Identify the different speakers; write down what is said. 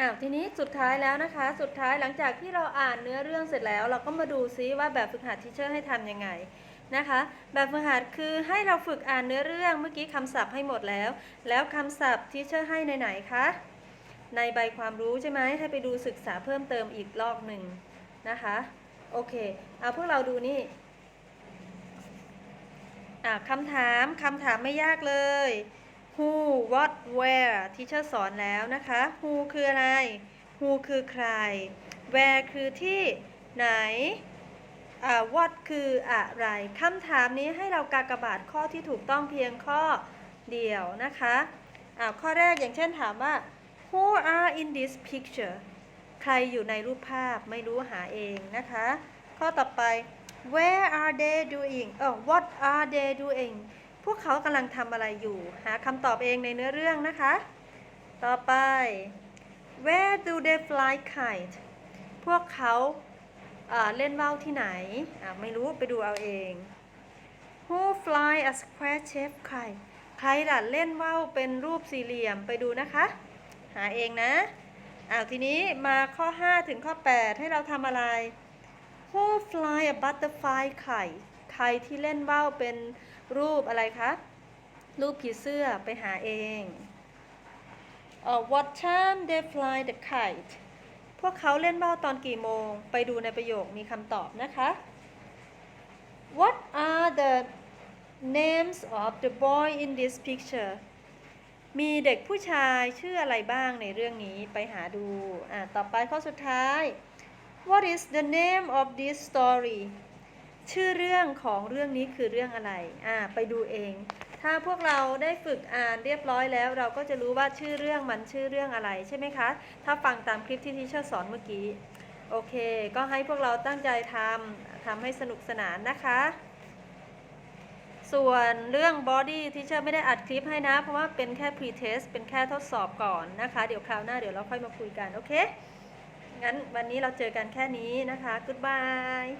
Speaker 1: อ้าวทีนี้สุดท้ายแล้วนะคะ สุดท้ายหลังจากที่เราอ่านเนื้อเรื่องเสร็จแล้ว เราก็มาดูซิว่าแบบฝึกหัดที่เชอร์ให้ทำยังไงนะคะ แบบฝึกหัดคือให้เราฝึกอ่านเนื้อเรื่องเมื่อกี้คำศัพท์ให้หมดแล้ว แล้วคำศัพท์ที่เชอร์ให้ในไหนคะในใบความรู้ใช่ไหมให้ไปดูศึกษาเพิ่มเติมอีกรอบหนึ่งนะคะโอเคเอาพวกเราดูนี่อ่าคำถามคำถามไม่ยากเลย who what where ที่เชอร์สอนแล้วนะคะ who คืออะไร who คือใคร where คือที่ไหน what คืออะไรคำถามนี้ให้เรากากบาทข้อที่ถูกต้องเพียงข้อเดียวนะคะอาข้อแรกอย่างเช่นถามว่า who are in this picture ใครอยู่ในรูปภาพไม่รู้หาเองนะคะ ข้อต่อไป where are they doing เออ what are they doing พวกเขากำลังทำอะไรอยู่ หาคำตอบเองในเนื้อเรื่องนะคะ ต่อไป where do they fly kite พวกเขาเล่นว่าวที่ไหน ไม่รู้ไปดูเอาเอง who fly a square shape kite ใครล่ะเล่นว่าวเป็นรูปสี่เหลี่ยมไปดูนะคะ หาเองนะอ้าวทีนี้มาข้อ 5 ถึงข้อ 8 ให้เราทำอะไร who fly a butterfly kite ใครที่เล่นว่าวเป็นรูปอะไรคะ รูปผีเสื้อไปหาเองเอ่อ what time they fly the kite พวกเขาเล่นว่าวตอนกี่โมง ไปดูในประโยคมีคำตอบนะคะ what are the names of the boy in this picture มีเด็กผู้ชายชื่ออะไรบ้างในเรื่องนี้ไปหาดู อ่า ต่อไปข้อสุดท้าย What is the name of this story ชื่อเรื่องของเรื่องนี้คือเรื่องอะไร อ่า ไปดูเอง ถ้าพวกเราได้ฝึกอ่านเรียบร้อยแล้ว เราก็จะรู้ว่าชื่อเรื่องมันชื่อเรื่องอะไรใช่ไหมคะ ถ้าฟังตามคลิปที่ทีเชอร์สอนเมื่อกี้ โอเค ก็ให้พวกเราตั้งใจทำทำให้สนุกสนานนะคะ ส่วนเรื่อง body ที่เชอร์ไม่ได้อัดคลิปให้นะ เพราะว่าเป็นแค่ pre-test เป็นแค่ทดสอบก่อนนะคะ เดี๋ยวคราวหน้าเดี๋ยวเราค่อยมาคุยกัน โอเค งั้นวันนี้เราเจอกันแค่นี้นะคะ goodbye